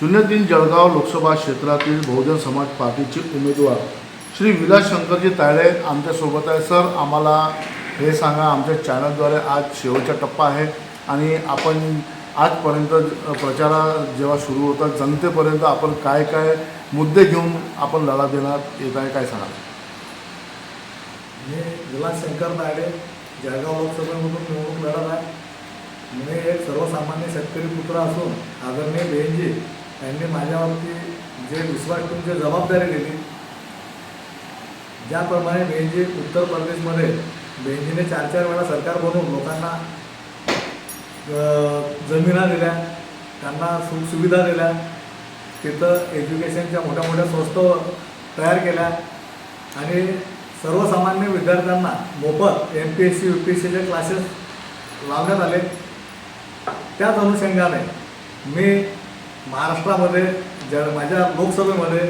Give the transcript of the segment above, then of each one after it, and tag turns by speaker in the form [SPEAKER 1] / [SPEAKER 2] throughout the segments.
[SPEAKER 1] तीन जळगाव लोकसभा क्षेत्रातील बहुजन समाज पार्टीचे उमेदवार श्री विलास शंकरजी तायडे आमच्यासोबत आहे. सर आम्हाला हे सांगा आमच्या चॅनलद्वारे आज शेवटचा टप्पा आहे आणि आपण आजपर्यंत प्रचारा जेव्हा सुरू होता जनतेपर्यंत आपण काय काय मुद्दे घेऊन आपण लढा देणार येत आहे काय सांगा
[SPEAKER 2] मी विलास शंकर तायडे जळगाव लोकसभेमधून निवडणूक लढत आहे. मी एक सर्वसामान्य शेतकरी पुत्र असून आदरणीय बेनजी त्यांनी माझ्यावरती जे विश्वास ठेवून जे जबाबदारी दिली ज्याप्रमाणे बेंजी उत्तर प्रदेशमध्ये बेंजीने चार चार वेळा सरकार बनवून लोकांना जमिना दिल्या त्यांना सुखसुविधा दिल्या तिथं एज्युकेशनच्या मोठ्या मोठ्या संस्था तयार केल्या आणि सर्वसामान्य विद्यार्थ्यांना मोफत M P S C U P S सीचे क्लासेस लावण्यात आले. त्याच अनुषंगाने मी महाराष्ट्रामध्ये ज्या माझ्या लोकसभेमध्ये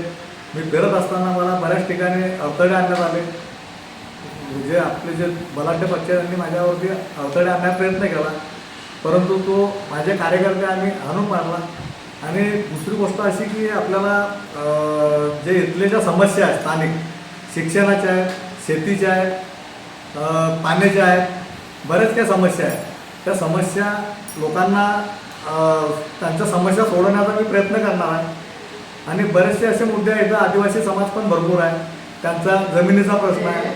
[SPEAKER 2] मी फिरत असताना मला बऱ्याच ठिकाणी अडथळे आणण्यात आले. जे आपले जे बलाढ्य पक्षांनी माझ्यावरती अडथळे आणण्याचा प्रयत्न केला. परंतु तो माझे कार्यकर्ते आम्ही आणून मारला. आणि दुसरी गोष्ट अशी की आपल्याला जे इथले ज्या समस्या आहेत स्थानिक शिक्षणाच्या आहेत शेतीच्या आहेत पाण्याच्या आहेत बऱ्याच काही समस्या आहेत. त्या समस्या लोकांना त्यांच्या समस्या सोडवण्याचा मी प्रयत्न करणार आहे. आणि बरेचसे असे मुद्दे आहेत आदिवासी समाज पण भरपूर आहे. त्यांचा जमिनीचा प्रश्न आहे.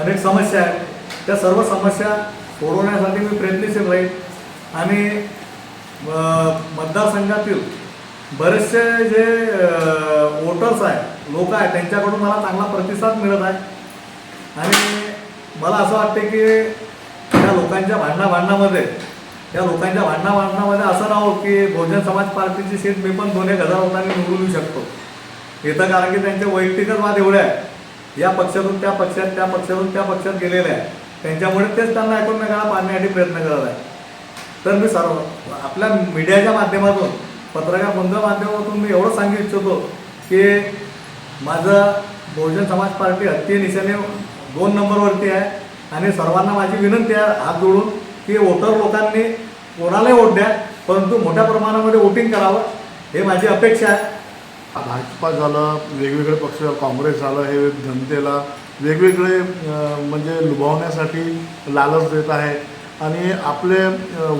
[SPEAKER 2] अनेक समस्या आहेत. त्या सर्व समस्या सोडवण्यासाठी मी प्रयत्नशील राहील आणि मतदारसंघातील बरेचसे जे वोटर्स आहेत लोक आहेत त्यांच्याकडून मला चांगला प्रतिसाद मिळत आहे. आणि मला असं वाटते की त्या लोकांच्या भांडणा भांडणामध्ये त्या लोकांच्या भांडणा भांडणामध्ये असं नाहो की बहुजन समाज पार्टीची सीट मी पण दोन एक हजार लोकांनी निवडून येऊ शकतो. इथं कारण की त्यांचे वैयक्तिकच वाद एवढे आहे या पक्षातून त्या पक्षात त्या पक्षातून त्या पक्षात गेलेले आहे त्यांच्यामुळे तेच त्यांना एकमेकाला पाडण्यासाठी प्रयत्न करत आहे तर मी सर्व आपल्या मीडियाच्या माध्यमातून पत्रकार बंध माध्यमातून मी एवढं सांगू इच्छितो की माझं बहुजन समाज पार्टी हत्ती निशाने दोन नंबरवरती आहे. आणि सर्वांना माझी विनंती आहे हात जोडून की वोटर लोकांनी कोणालाही वोट द्या परंतु मोठ्या प्रमाणामध्ये वोटिंग करावं हे माझी अपेक्षा आहे.
[SPEAKER 1] भाजपा झालं वेगवेगळे पक्ष काँग्रेस झालं हे जनतेला वेगवेगळे म्हणजे लुभावण्यासाठी लालच देत आहे. आणि आपले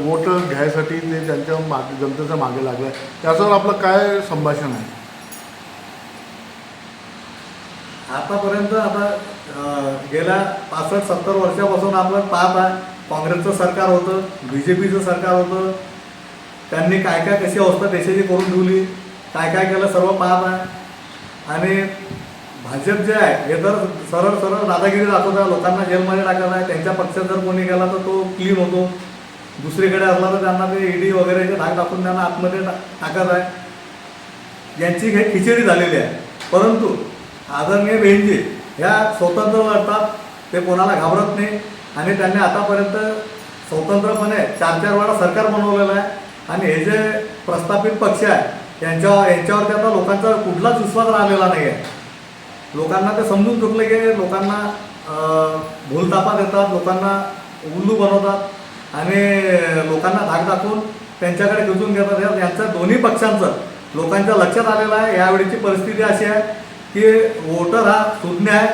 [SPEAKER 1] वोट घ्यायसाठी ते त्यांच्या मागे जनतेच्या मागे लागलं. आहे त्याच्यावर आपलं काय संभाषण आहे?
[SPEAKER 2] आतापर्यंत आता गेल्या पासष्ट सत्तर वर्षापासून आपण पाहत आहे काँग्रेसचं सरकार होतं बी जे पीचं सरकार होतं. त्यांनी काय काय कशी अवस्था देशाची करून ठेवली काय काय केलं सर्व पाहत आहे. आणि भाजप जे आहे हे तर सरळ सरळ दादागिरी दाखवत आहे लोकांना जेलमध्ये टाकत आहे. त्यांच्या पक्षात जर कोणी गेला तर तो क्लीन होतो. दुसरीकडे असला तर त्यांना ते ईडी वगैरेचे धाक दाखवून त्यांना आतमध्ये टा- टाकत आहे. यांची हे खिचडी झालेली आहे. परंतु आदरणीय बेनजी ह्या स्वतंत्र लढतात ते कोणाला घाबरत नाही. आणि त्यांनी आतापर्यंत स्वतंत्रपणे चार चार वेळा सरकार बनवलेलं आहे. आणि हे जे प्रस्थापित पक्ष आहे यांच्या यांच्यावरती आता लोकांचा कुठलाच विश्वास राहिलेला नाही आहे लोकांना ते समजून चुकलं की लोकांना भूलतापा देतात लोकांना उल्लू बनवतात आणि लोकांना धाक दाखवून त्यांच्याकडे खेचून घेतात. यांचं दोन्ही पक्षांचं लोकांच्या लक्षात आलेलं आहे. यावेळीची परिस्थिती अशी आहे की वोटर हा सुज्ञ आहे.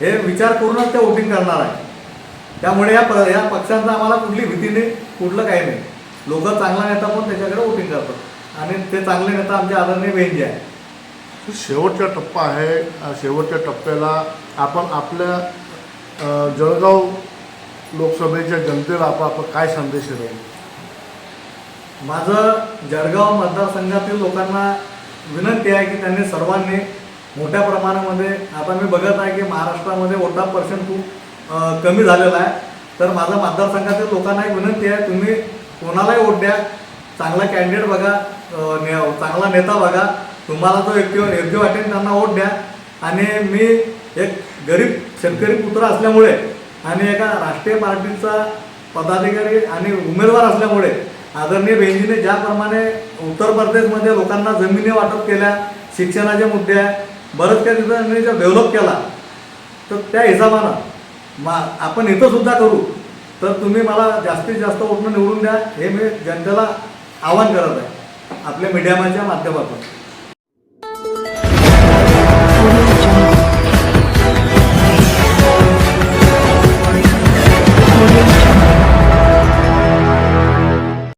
[SPEAKER 2] हे विचार करूनच ते वोटिंग करणार आहे. त्यामुळे या प या पक्षांचा आम्हाला कुठली भीती नाही कुठलं काही नाही. लोक चांगला नेता पण त्याच्याकडे वोटिंग करतात. आणि ते चांगले नेता आमचे आदरणीय बेंजी आहे
[SPEAKER 1] शेवटचा टप्पा आहे. शेवटच्या टप्प्याला आपण आपल्या जळगाव लोकसभेच्या जनतेला आपण आपण काय संदेश राहील
[SPEAKER 2] माझं जळगाव मतदारसंघातील लोकांना विनंती आहे की त्यांनी सर्वांनी मोठ्या प्रमाणामध्ये आता मी बघत आहे की महाराष्ट्रामध्ये वोटा पर्सेंट खूप कमी झालेला आहे. तर माझा मतदारसंघातील लोकांनाही विनंती आहे तुम्ही कोणालाही वोट द्या. चांगला कॅन्डिडेट बघा ने- चांगला नेता बघा. तुम्हाला जो योग्य योग्य वाटेल त्यांना वोट द्या. आणि मी एक गरीब शेतकरी पुत्र असल्यामुळे आणि एका राष्ट्रीय पार्टीचा पदाधिकारी आणि उमेदवार असल्यामुळे आदरणीय बेंजीने ज्याप्रमाणे उत्तर प्रदेशमध्ये लोकांना जमिनी वाटप केल्या शिक्षणाचे मुद्दे आहे बरंच काही तिथं डेव्हलप केला तर त्या हिशोबानं मा आपण इथं सुद्धा करू. तर तुम्ही मला जास्तीत जास्त वोटनं निवडून द्या. हे मी जनतेला आवाहन करत आहे. आपल्या मीडियमाच्या माध्यमातून.